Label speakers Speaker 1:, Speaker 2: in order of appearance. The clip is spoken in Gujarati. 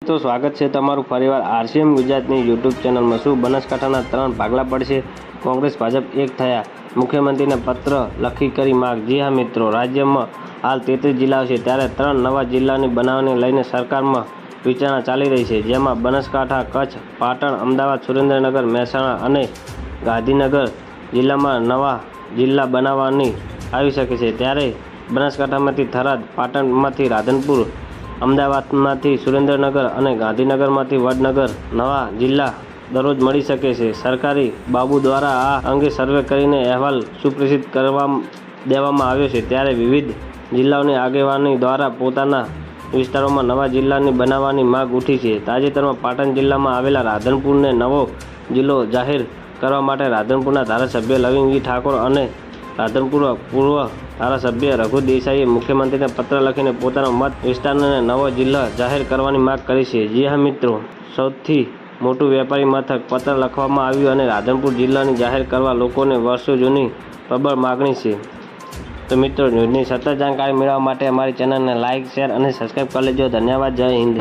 Speaker 1: તો સ્વાગત છે તમારું ફરીવાર આરસીએમ ગુજરાતની યુટ્યુબ ચેનલમાં. શું બનાસકાંઠાના ત્રણ ભાગલા પડશે કોંગ્રેસ, ભાજપ એક થયા. મુખ્યમંત્રીને પત્ર લખી કરી માગ. જી હા મિત્રો, રાજ્યમાં હાલ તેત્રીસ જિલ્લાઓ છે. ત્યારે ત્રણ નવા જિલ્લાની બનાવને લઈને સરકારમાં વિચારણા ચાલી રહી છે. જેમાં બનાસકાંઠા, કચ્છ, પાટણ, અમદાવાદ, સુરેન્દ્રનગર, મહેસાણા અને ગાંધીનગર જિલ્લામાં નવા જિલ્લા બનાવવાની આવી શકે છે. ત્યારે બનાસકાંઠામાંથી થરાદ, પાટણમાંથી રાધનપુર અમદાવાદમાંથી સુરેન્દ્રનગર અને ગાંધીનગરમાંથી વડનગર નવા જિલ્લા દરરોજ મળી શકે છે. સરકારી બાબુ દ્વારા આ અંગે સર્વે કરીને અહેવાલ સુપ્રસિદ્ધ કરવા દેવામાં આવ્યો છે. ત્યારે વિવિધ જિલ્લાઓની આગેવાની દ્વારા પોતાના વિસ્તારોમાં નવા જિલ્લાની બનાવવાની માગ ઉઠી છે. તાજેતરમાં પાટણ જિલ્લામાં આવેલા રાધનપુરને નવો જિલ્લો જાહેર કરવા માટે રાધનપુરના ધારાસભ્ય લવિંગી ઠાકોર અને રાધનપુર પૂર્વ ધારાસભ્ય રઘુ દેસાઈએ મુખ્યમંત્રીને પત્ર લખીને પોતાનો મત વિસ્તારને નવો જિલ્લો જાહેર કરવાની માંગ કરી છે. જી હા મિત્રો, સૌથી મોટું વેપારી મથક પત્ર લખવામાં આવ્યું અને રાધનપુર જિલ્લાની જાહેર કરવા લોકોને વર્ષો જૂની પ્રબળ માગણી છે. તો મિત્રો, ન્યૂઝની સતત જાણકારી મેળવવા માટે અમારી ચેનલને લાઇક શેર અને સબસ્ક્રાઈબ કરી લેજો. ધન્યવાદ. જય હિન્દ.